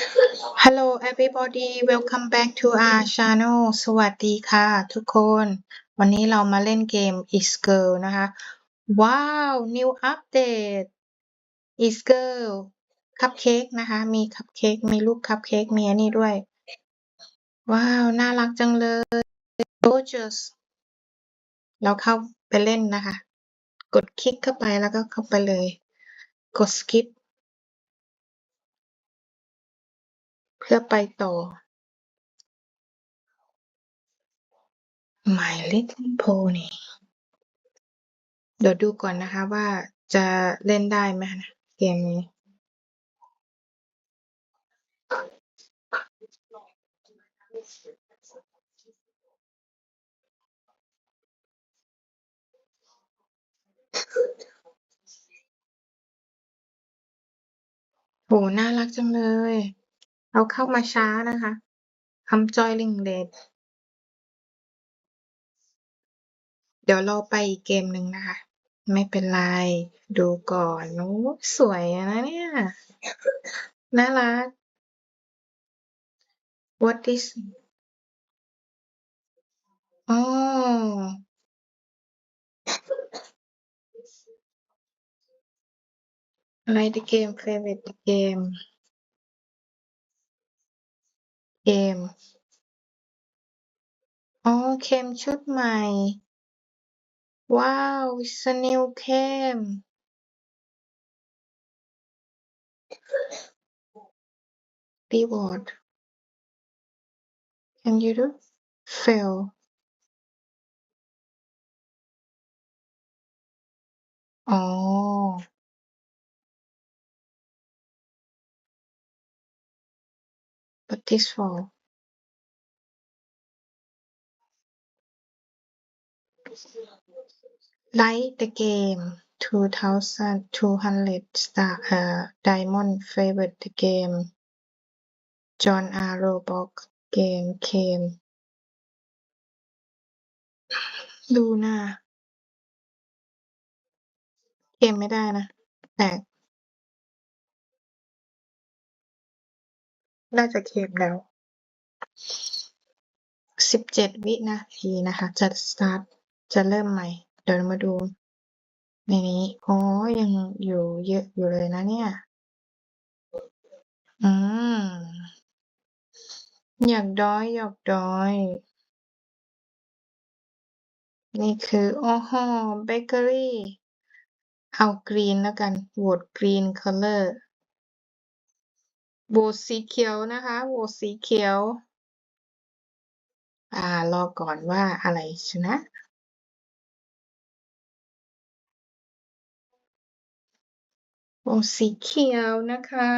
Hello everybody welcome back to our channel สวัสดีค่ะทุกคน วันนี้เรามาเล่นเกม Is Girl นะคะ ว้าว new update Is Girl คัพเค้กนะคะ มีคัพเค้กมีรูปคัพเค้กมีอันนี้ด้วย ว้าว น่ารักจังเลย gorgeous เราเข้าไปเล่นนะคะ กดคลิกเข้าไปแล้วก็เข้าไปเลย กด skip พื่อไปต่อ My Little Pony เดี๋ยวดูก่อนนะคะว่าจะเล่นได้ไหมนะเกมนี้โหน่ารักจังเลย เราเข้ามาช้านะคะ I'm joining late เดี๋ยวเราไปอีกเกมหนึ่งนะคะ ไม่เป็นไร ดูก่อนโอ้สวยนะเนี่ย น่ารัก What is อ๋ออะไร the game favorite the game เกม อ๋อเค็มชุดใหม่ ว้าว it's a new เค็ม reward can you do fail อ๋ อ but this for like the game 2,200 star เอ่อ diamond favorite the game John R Roblox game came ดูหน้าเกมไม่ได้นะแปลก น่าจะเค็มแล้ว17วินาทีนะคะ จะ start จะเริ่มใหม่ เดี๋ยวมาดู ในนี้อ๋อยังอยู่เยอะอยู่เลยนะเนี่ย อืม อยากด้อย อยากด้อย นี่คือโอ้โหเบเกอรี่ เอากรีนแล้วกันโหวตกรีนคัลเลอร์ โหวตสีเขียวนะคะโหวตสีเขียว อ่ารอก่อนว่าอะไรชนะโหวตสีเขียวนะคะ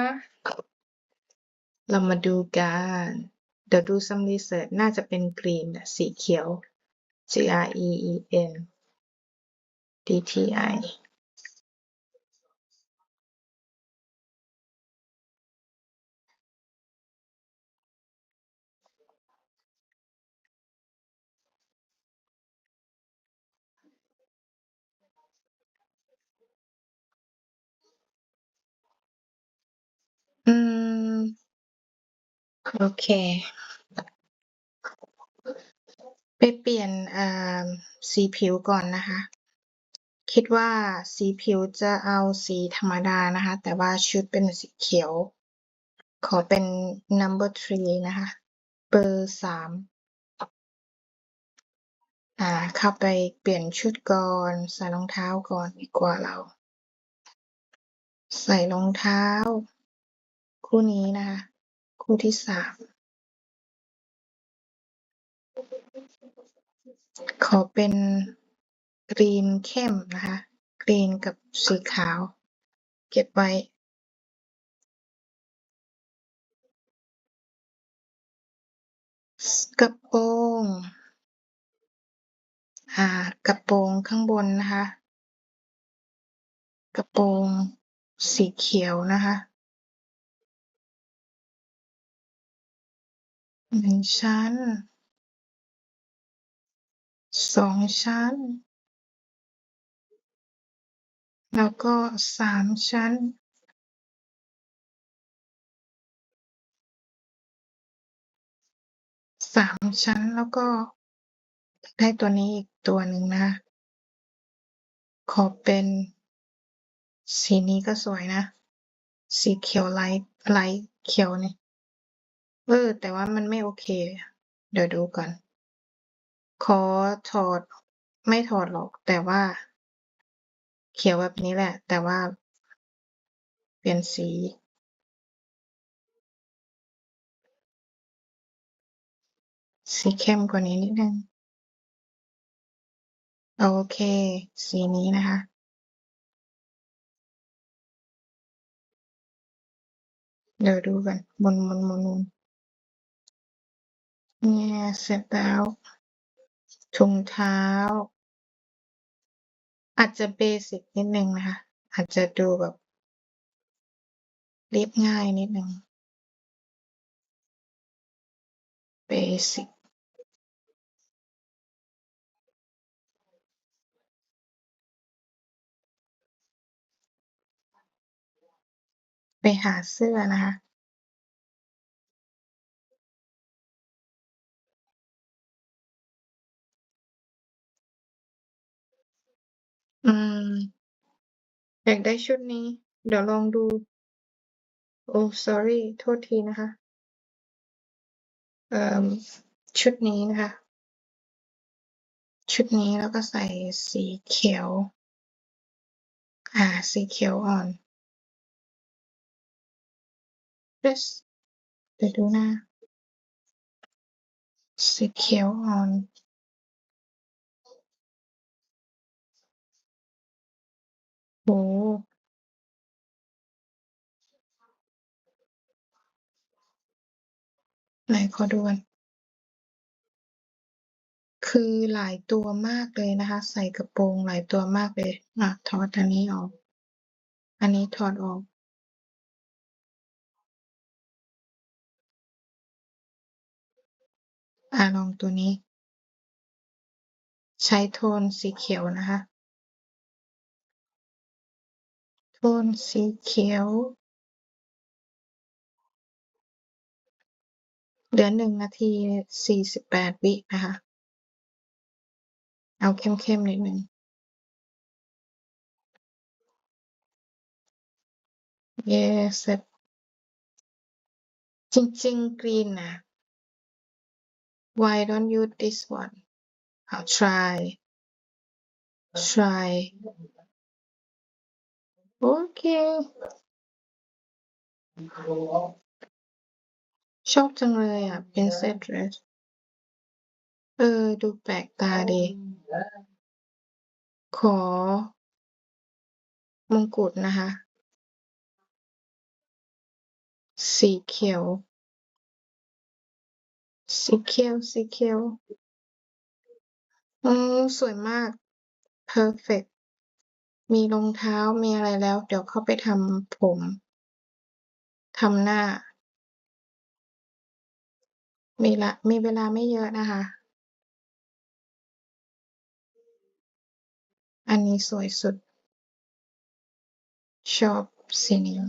เรามาดูกัน เดี๋ยวดูซัมรีเสิร์ชน่าจะเป็นกรีนอะสีเขียว G R E E N D T I อืมโอเคไปเปลี่ยน อ่า สีผิวก่อนนะคะ คิดว่าสีผิวจะเอาสีธรรมดานะคะ แต่ว่าชุดเป็นสีเขียว ขอเป็น number three นะคะ เบอร์สามอ่า เข้าไปเปลี่ยนชุดก่อนใส่รองเท้าก่อนดีกว่าเรา ใส่รองเท้า คู่นี้นะคะ คู่ที่สามขอเป็นกรีนเข้มนะคะ กรีนกับสีขาว เก็บไว้ กระโปรงอ่ากระโปรงข้างบนนะคะ กระโปรงสีเขียวนะคะ หนึ่งชั้น สองชั้น แล้วก็สามชั้น สามชั้นแล้วก็ได้ตัวนี้อีกตัวหนึ่งนะ ขอเป็นสีนี้ก็สวยนะ สีเขียวไลท์ไลท์เขียวนี่ ออ แต่ว่ามันไม่โอเค เดี๋ยวดูก่อน ขอถอด ไม่ถอดหรอก แต่ว่า เขียวแบบนี้แหละ แต่ว่า เปลี่ยนสี สีเข้มกว่านี้นิดนึง โอเค สีนี้นะคะเดี๋ยวดูกันหมุนๆๆๆ เนี่ยเสร็จแล้ว ถุงเท้า อาจจะเบสิกนิดหนึ่งนะคะ อาจจะดูแบบเรียบง่ายนิดหนึ่งเบสิกไปหาเสื้อนะคะ อืม อยากได้ชุดนี้ เดี๋ยวลองดู โอ้ sorry โทษทีนะคะ เอ่อ ชุดนี้นะคะ ชุดนี้แล้วก็ใส่สีเขียว อ่า สีเขียวอ่อน yes เดี๋ยวดูหน้าสีเขียวอ่อน โอ้ ไหนขอดูก่อน คือหลายตัวมากเลยนะคะ ใส่กระโปรงหลายตัวมากเลย อ่าถอดอันนี้ออก อันนี้ถอดออก อ่า ลองตัวนี้ ใช้โทนสีเขียวนะคะ โทนสีเขียวเหลือ1นาที48วินะคะ เอาเข้มๆนิดหนึ่ง เย้เสร็จจริงๆ กรีนนะ Why don't you this one อ้าว try try โอเค ชอบจังเลยอะ Princess dress เออ ดูแปลกตาดี ขอ มงกุฎนะคะ สีเขียว สีเขียว สีเขียวอืมสวยมากเพอร์เฟกต์ มีรองเท้ามีอะไรแล้ว เดี๋ยวเข้าไปทำผมทำหน้ามีละมีเวลาไม่เยอะนะคะ อันนี้สวยสุด ชอบสีนี้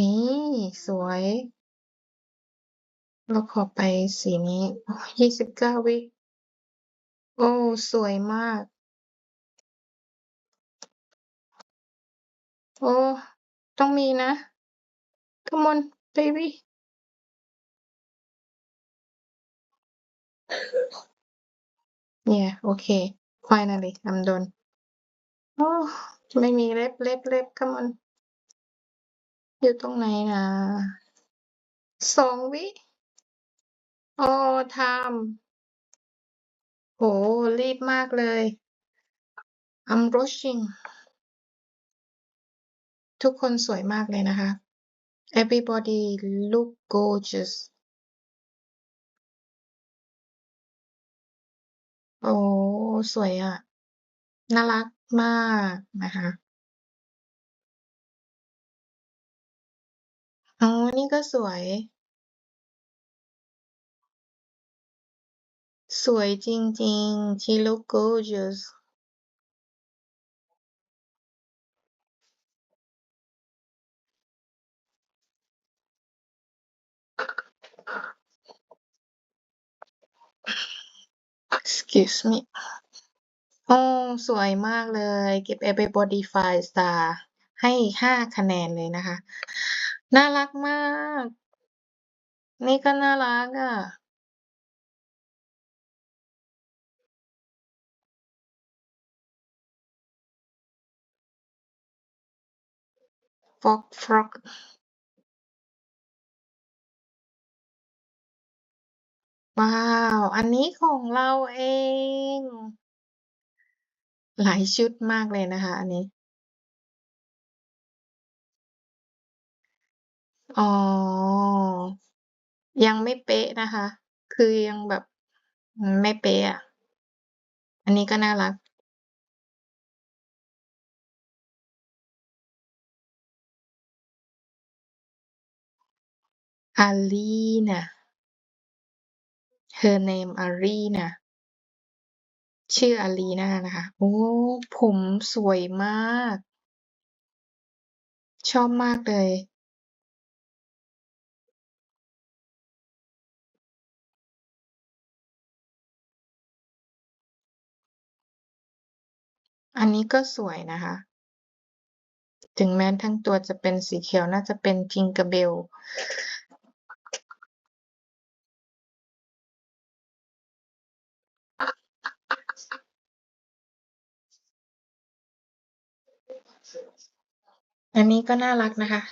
นี่สวย เราขอไปสีนี้โอ้29วิ โอ้ สวยมาก โอ้ ต้องมีนะ Come on baby เนี่ย โอเค finally I'm done โอ้ ไม่มีเล็บเล็บเล็บ Come on อยู่ตรงไหนนะ2วิ โอ้ time โอ้รีบมากเลย I'm rushing ทุกคนสวยมากเลยนะคะ Everybody look gorgeous โอ้สวยอะน่ารักมากนะคะอ๋อนี่ก็สวย สวยจริงๆ She look gorgeous excuse me โอ้ สวยมากเลย Give everybody 5 star ให้5คะแนนเลยนะคะ น่ารักมาก นี่ก็น่ารักอะ Frog frog ว้าว อันนี้ของเราเอง หลายชุดมากเลยนะคะอันนี้ อ๋อ ยังไม่เป๊ะนะคะ คือยังแบบไม่เป๊ะอะอันนี้ก็น่ารัก Aryna her name Aryna ชื่อ Aryna นะคะ โอ้ ผมสวยมาก ชอบมากเลย อันนี้ก็สวยนะคะ ถึงแม้ทั้งตัวจะเป็นสีเขียวน่าจะเป็น Tinkerbell อันนี้ก็น่ารักนะคะ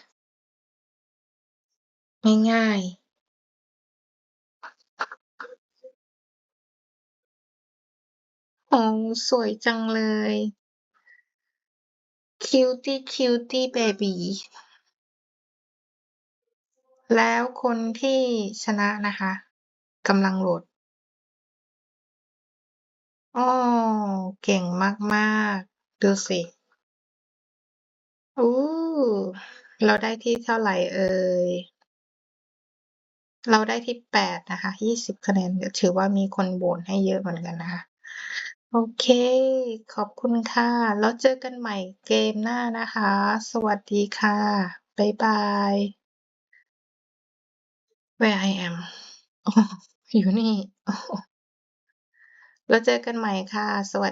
ง่ายๆอ๋อสวยจังเลย Cutie Cutie Baby แล้วคนที่ชนะนะคะกำลังโหลดอ้อเก่งมาก ๆ ดูสิ โอ้ เราได้ที่เท่าไรเอ่ย เราได้ที่8นะคะ20คะแนน ถือว่ามีคนโหวตให้เยอะเหมือนกันนะคะ โอเค ขอบคุณค่ะ แล้วเจอกันใหม่เกมหน้านะคะ สวัสดีค่ะ บ๊ายบาย Where I am อ๋ออยู่นี่ แล้วเจอกันใหม่ค่ะ สวัส